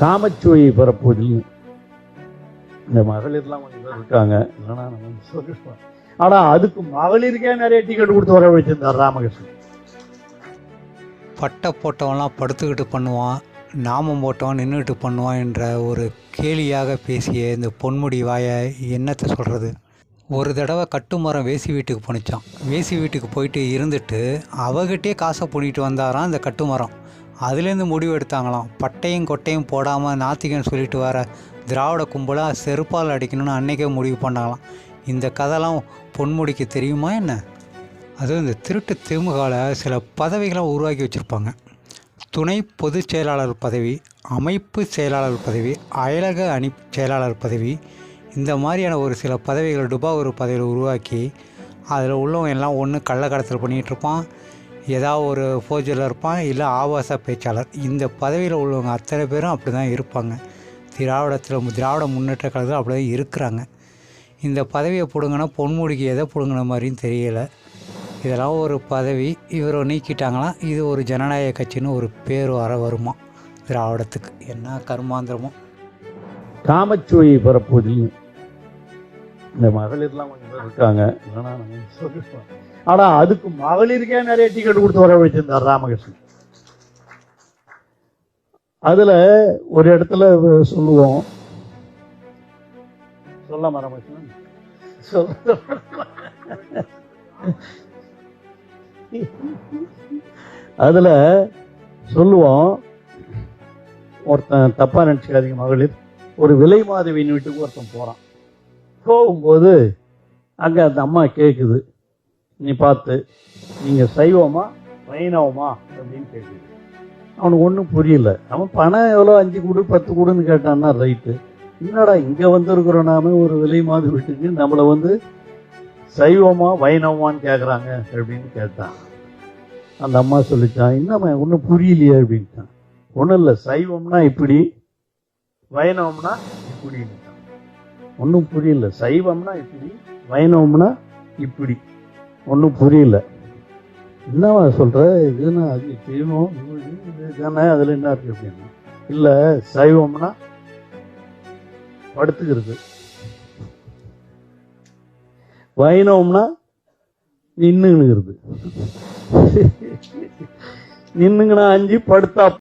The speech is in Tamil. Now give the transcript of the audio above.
காமச்சுவையை பெறப்போதில்லை இந்த மகளிர்லாம் கொஞ்சம் பேர் இருக்காங்க. இல்லைன்னா நம்ம சொல்லிடுவோம் ஆனா அதுக்கு மகளிருக்கே நிறைய டிக்கெட் கொடுத்து வர வச்சிருந்தார் ராமகிருஷ்ணன். பட்டை போட்டவன்லாம் படுத்துக்கிட்டு பண்ணுவான் நாமம் போட்டவன் நின்றுட்டு பண்ணுவான் என்ற ஒரு கேலியாக பேசிய இந்த பொன்முடி வாயை என்னத்தை சொல்கிறது ஒரு தடவை கட்டுமரம் வேசி வீட்டுக்கு போனிச்சான் வேசி வீட்டுக்கு போயிட்டு இருந்துட்டு அவகிட்டே காசை பண்ணிட்டு வந்தாராம் இந்த கட்டுமரம். அதுலேருந்து முடிவு எடுத்தாங்களாம். பட்டையும் கொட்டையும் போடாமல் நாத்திகன் சொல்லிட்டு வர திராவிட கும்பலாக செருப்பால் அடிக்கணும்னு அன்னைக்கே முடிவு பண்ணாங்களாம். இந்த கதைலாம் பொன்முடிக்கு தெரியுமா என்ன? அதுவும் இந்த திருட்டு திமுகவில் சில பதவிகளை உருவாக்கி வச்சுருப்பாங்க. துணை பொதுச் செயலாளர் பதவி அமைப்பு செயலாளர் பதவி அயலக அணி செயலாளர் பதவி இந்த மாதிரியான ஒரு சில பதவிகளை டுபா ஒரு பதவியில் உருவாக்கி அதில் உள்ளவங்க எல்லாம் ஒன்று கள்ளக்கடத்தல் பண்ணிகிட்ருப்பான் ஏதாவது ஒரு ஃபோர்ஜரில் இருப்பான் இல்லை ஆபாச பேச்சாளர். இந்த பதவியில் உள்ளவங்க அத்தனை பேரும் அப்படி தான் இருப்பாங்க. திராவிடத்தில் திராவிட முன்னேற்ற கழகத்தில் அப்படி தான் இருக்கிறாங்க. இந்த பதவியை பிடுங்கினா பொன்முடிக்கு எதை பிடுங்கின மாதிரியும் தெரியலை. இதெல்லாம் ஒரு பதவி. இவரை நீக்கிட்டாங்களாம் இது ஒரு ஜனநாயக கட்சின்னு ஒரு பேர் வர வருமா? திராவிடத்துக்கு என்ன கர்மாந்திரமோ. காமச்சுவையை பரப்புவதில் இந்த மகளிர்லாம் கொஞ்சம் பேர் இருக்காங்க. இல்லைன்னா நம்ம வந்து ஆனா அதுக்கு மகளிருக்கே நிறைய டிக்கெட் கொடுத்து வர வச்சிருந்தார் ராமகிருஷ்ணன். அதுல ஒரு இடத்துல சொல்லுவோம். சொல்ல ராமகிருஷ்ணன் சொல்ல அதுல சொல்லுவோம். ஒருத்தன் தப்பா நினைச்சுக்காதீங்க மகளிர். ஒரு விலை மாதவியின் வீட்டுக்கு ஒருத்தன் போறான். போகும்போது அங்க அந்த அம்மா கேக்குது. நீ பார்த்து நீங்கள் சைவமா வைணவமா அப்படின்னு கேக்குது. அவனுக்கு ஒன்றும் புரியல. நம்ம பணம் எவ்வளோ? அஞ்சு கொடு பத்து கொடுன்னு கேட்டான்னா ரைட்டு. என்னடா இங்கே வந்திருக்கிறோம் நாம? ஒரு விலை மாதிரி வீட்டுக்கு நம்மளை வந்து சைவமா வைணவமான்னு கேட்குறாங்க அப்படின்னு கேட்டான். அந்த அம்மா சொல்லித்தான் என்னம்மா ஒன்றும் புரியலையே அப்படின்ட்டான். ஒன்றும் இல்லை சைவம்னா இப்படி வைணவம்னா இப்படி. ஒன்றும் புரியல சைவம்னா இப்படி வைணவம்னா இப்படி. ஒன்றும் புரியல. என்னவா சொல்ற? இதுனா அது தெய்வம் இது தானே அதில் என்ன இருக்கு அப்படின்னா. இல்லை சைவம்னா படுத்துக்கிறது. வைணவம்னா நின்னுங்கிறது நின்னுங்கண்ணா அஞ்சு படுத்தா